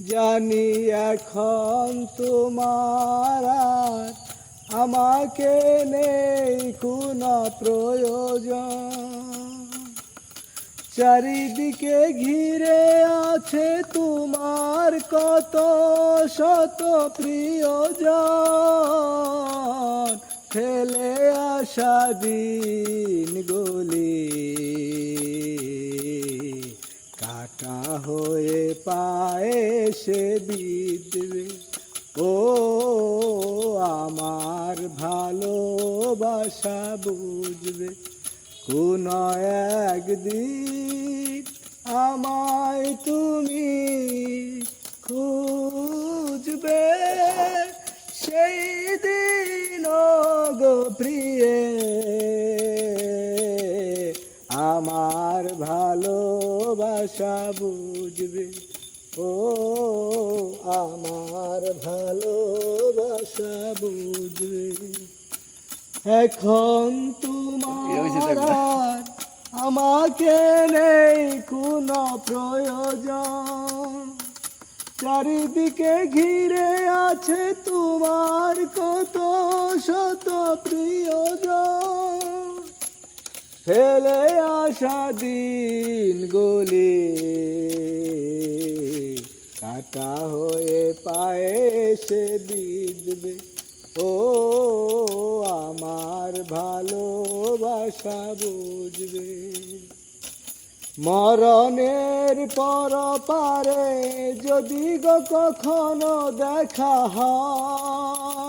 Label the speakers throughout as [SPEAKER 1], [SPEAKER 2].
[SPEAKER 1] জানি এখন তোমার আমাকে নেই কোনো প্রয়োজন। চারিদিকে ঘিরে আছে তোমার কত শত প্রিয়জন। ফেলে আসা দিন গলি হয়ে পায়ে সে বিদবে ও আমার ভালোবাসা বুঝবে। কোন একদিন আমায় তুমি খুঁজবে। সেই দিন গো প্রিয়ে, আমার ভালোবাসা বুঝবে। ও আমার ভালোবাসা বুঝবে। এখন তোমার আমাকে নেই কোনো প্রয়োজন। চারিদিকে ঘিরে আছে তোমার কত শত প্রিয়জন। ফেলে আসা দিন গলি, কাটা হয়ে পায়ে সে বিদবে ও আমার ভালোবাসা বুঝবে। মরণের পর পারে যদি গো কখনো দেখা হয়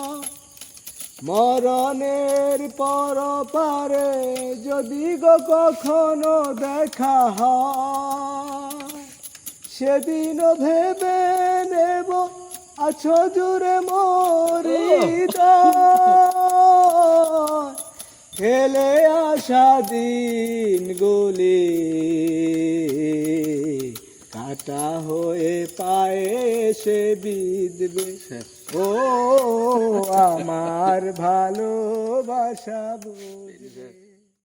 [SPEAKER 1] মরণের পর পারে যদি গো কখনো দেখা হয় সেদিন ভেবে নেব আছো জুড়ে মরি খেলে আসা দিন গুলি কাটা হয়ে পায়ে সে বিদবে ও আমার ভালোবাসা